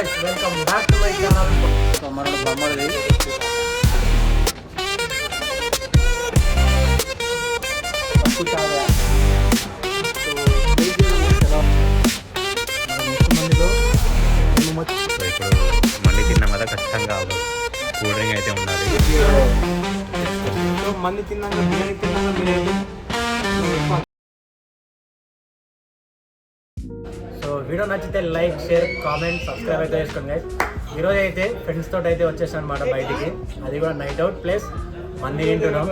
Guys welcome back to my channel so మనోడు బొమ్మడిది తప్పు చాగా సో టేస్ట్ చేయడం ఎలా మన నెక్స్ట్ మందిలో మేము మొత్తం సో ఇప్పుడు మండి తిన్నాం కదా ఖచ్చితంగా ఒక కూల్ డ్రింక్ అయితే ఉండాలి సో మంది తిన్నాక బిర్యానీ తిన్నాక బిర్యానీ వీడియో నచ్చితే లైక్ షేర్ కామెంట్ సబ్స్క్రైబ్ అయితే చేసుకోండి గైస్ ఈరోజు అయితే ఫ్రెండ్స్ తోటి అయితే వచ్చేసాను అనమాట బయటికి. అది కూడా నైట్ అవుట్ ప్లస్ మంది తింటున్నాం.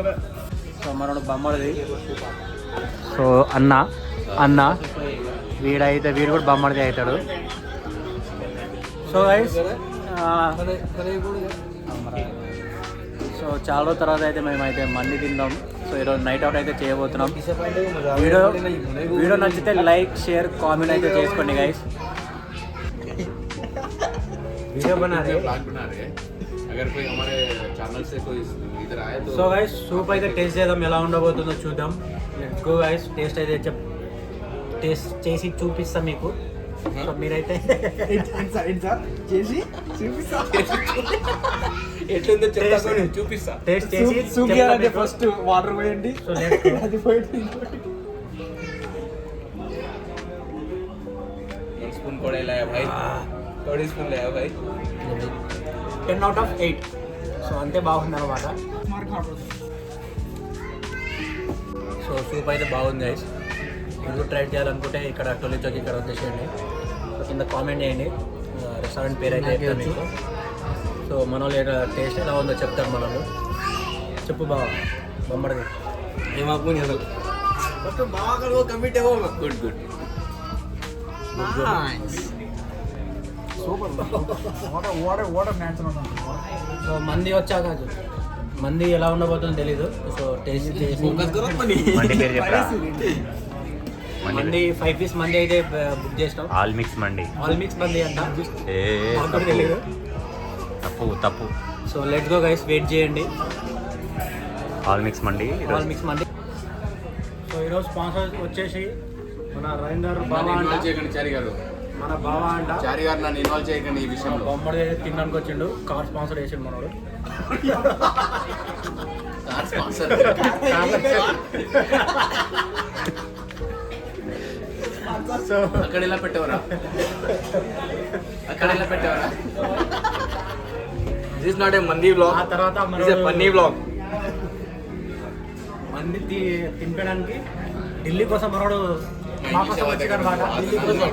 సో మనోడు బొమ్మడిది. సో అన్న అన్న వీడైతే వీడు కూడా బొమ్మడిది అవుతాడు. సో గైస్ సో చాలా తర్వాత అయితే మేమైతే మంది తిందాం. సో ఈరోజు నైట్ అవుట్ అయితే చేయబోతున్నాం. వీడియో వీడియో నచ్చితే లైక్ షేర్ కామెంట్ అయితే చేసుకోండి గైస్ సో గైస్ సూప్ అయితే టేస్ట్ చేద్దాం ఎలా ఉండబోతుందో చూద్దాం. గో గైస్ టేస్ట్ అయితే చెప్ టేస్ట్ చేసి చూపిస్తాం మీకు. సో మీరైతే చేసి చూపిస్తాం. ఎట్లుందో చెప్తాను చూపిస్తా. టేస్ట్ చేసి సూప్ ఫస్ట్ వాటర్ పోయండి. అది పోయింది స్పూన్ కూడా ఇలా భాయ్ థర్డ్ స్పూన్ లేదా ten out of eight so అంతే బాగుంది అనమాట సో సూప్ అయితే బాగుంది గైస్ మీరు ట్రై చేయాలనుకుంటే ఇక్కడ టొలితోకి ఇక్కడ వచ్చేసేయండి సో కింద కామెంట్ చేయండి. Uh, రెస్టారెంట్ పేరు అయితే చెప్తాను మీకు. సో మన వాళ్ళు టేస్ట్ ఎలా ఉందో చెప్తారు మన వాళ్ళు చెప్పు బాగా బొమ్మడిది. ఏమాకు అసలు గుడ్ గుడ్ సో మంది వచ్చాక మంది ఎలా ఉండబోతుందో తెలీదు. So taste mandi five piece mandi అయితే బుక్ చేసినాం. All mix mandi. All mix mandi అంట. కూడా తప్పు తప్పు. So let's go guys wait చేయండి. All mix mandi all mix mandi so ఈరోజు స్పాన్సర్ వచ్చేసి మన రవీందర్ అంట. చేయకండి చారి గారు. మన బావా అంట. చారి గారు నన్ను ఇన్వాల్వ్ చేయకండి ఈ విషయంలో. బొమ్మడి తినడానికి వచ్చిండు. కార్ స్పాన్సర్ చేసిండు మనోడు. Car sponsor. సో అక్కడ ఎలా పెట్టేవరా? అక్కడ ఎలా పెట్టేవరా? దిస్ నాట్ ఏ మందీ బ్లాగ్ ఆ తర్వాత ఇస్ ఏ ఫన్నీ బ్లాగ్ మంది తింపడానికి ఢిల్లీ కోసం మరోడు మనోడు వాపస్ వచ్చాడు బాట ఢిల్లీ కోసం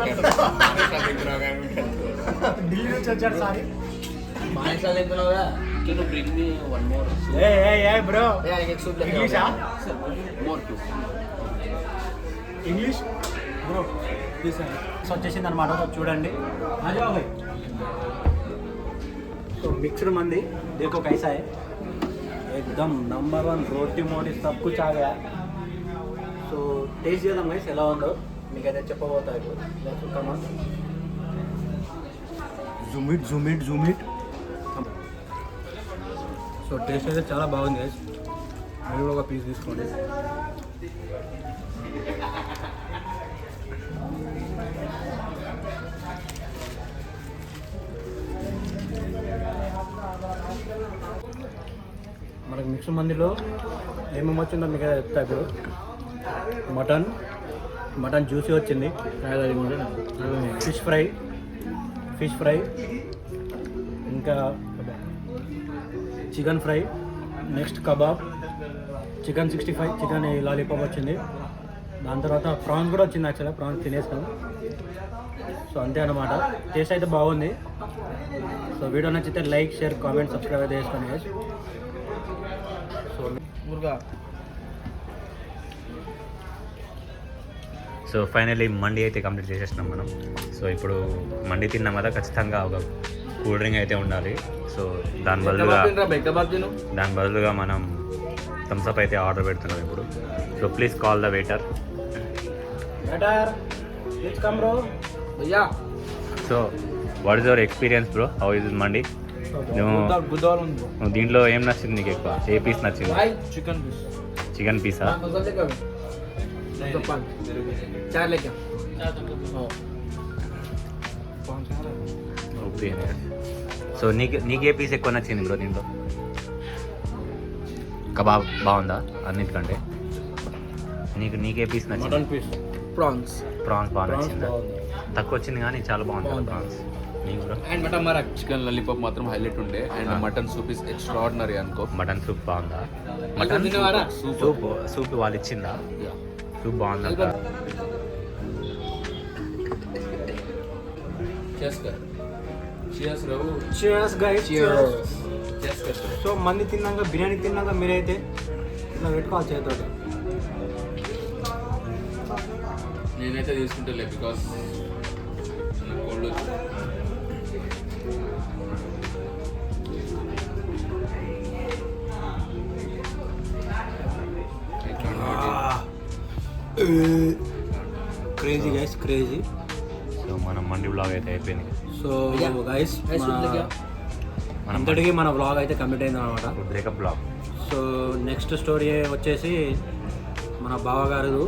ఢిల్లీ నుంచి వచ్చాడు సారీ. ఇంగ్లీష్ బ్రో వచ్చేసింది అనమాట చూడండి అజయ్ तो मिक्सड मंदी देखो कैसा है एकदम नंबर वन रोटी मोटी सब कुछ आ गया సో టేస్ట్ చేద్దాం గైస్ ఎలా ఉందో మీకైతే చెప్పబోతా ఇప్పుడు కమా జూమిట్ జూమిట్ జూమిట్ సో టేస్ట్ అయితే చాలా బాగుంది గైస్ అది కూడా ఒక పీస్ తీసుకోండి మిక్స్ మందిలో ఏమేమి వచ్చిందో మీకు చెప్తా ఇప్పుడు. మటన్ మటన్ జ్యూసీ వచ్చింది. ఫిష్ ఫ్రై ఫిష్ ఫ్రై ఇంకా chicken fry next kebab chicken sixty five chicken lollipop వచ్చింది. దాని తర్వాత ప్రాన్స్ కూడా వచ్చింది యాక్చువల్గా ప్రాన్స్ తినేసాం సో అంతే అనమాట టేస్ట్ అయితే బాగుంది. సో వీడియో నచ్చితే లైక్ షేర్ కామెంట్ సబ్స్క్రైబ్ అయితే చేసుకోండి. సో ఫైనల్లీ మండి అయితే కంప్లీట్ చేసేసినాం మనం. సో ఇప్పుడు మండి తిన్నాం కదా ఖచ్చితంగా ఒక కూల్ డ్రింక్ అయితే ఉండాలి. సో దాని బదులుగా దాని బదులుగా మనం థమ్స్అప్ అయితే ఆర్డర్ పెడుతున్నాం ఇప్పుడు. So please call the waiter so what is your experience bro how is is mandi? నువ్వు దీంట్లో ఏం నచ్చింది నీకు ఎక్కువ? ఏ పీస్ నచ్చింది? చికెన్ పీస్ చికెన్ పీసా సో నీకు నీకే పీస్ ఎక్కువ నచ్చింది బ్రో దీంట్లో? కబాబ్ బాగుందా అన్నిటికంటే? నీకు నీకే పీస్ నచ్చింది? ప్రాన్స్ ప్రాన్స్ బాగా నచ్చింది? తక్కువ వచ్చింది కానీ చాలా బాగుంటుంది ప్రాన్స్ అండ్ మటన్ మరక్ చికెన్ లాలీపాప్ మాత్రం హైలైట్ ఉండే. And. Mutton soup is extraordinary అనుకో మటన్ సూప్ బాగుందా? మటన్ సూప్ సూప్ సూప్ వాళ్ళు ఇచ్చిందా? సూప్ బాగుందా సో మంది తిన్నాక బిర్యానీ తిన్నాక మీరైతే ఇట్లా పెట్టుకోవాలి చేతితోటి నేనైతే తీసుకుంటలే because cold crazy guys crazy so మన మండి బ్లాగ్ అయితే అయిపోయింది. సో గైస్ మనం అంతటికి మన వ్లాగ్ అయితే కంప్లీట్ అయింది అనమాట breakup blog so next story వచ్చేసి మన బావగారు.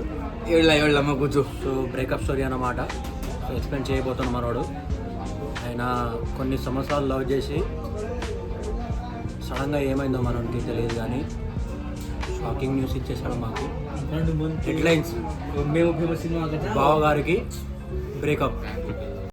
ఏళ్ళ ఏళ్ళమ్మ కూర్చో. సో బ్రేకప్ స్టోరీ అన్నమాట. సో ఎక్స్ప్లెయిన్ చేయబోతున్నాం మనోడు. ఆయన కొన్ని సంవత్సరాలు లవ్ చేసి సడన్గా ఏమైందో మనకి తెలియదు కానీ షాకింగ్ న్యూస్ ఇచ్చేసాడు మాకు. హెడ్లైన్స్ సినిమా బావగారికి బ్రేకప్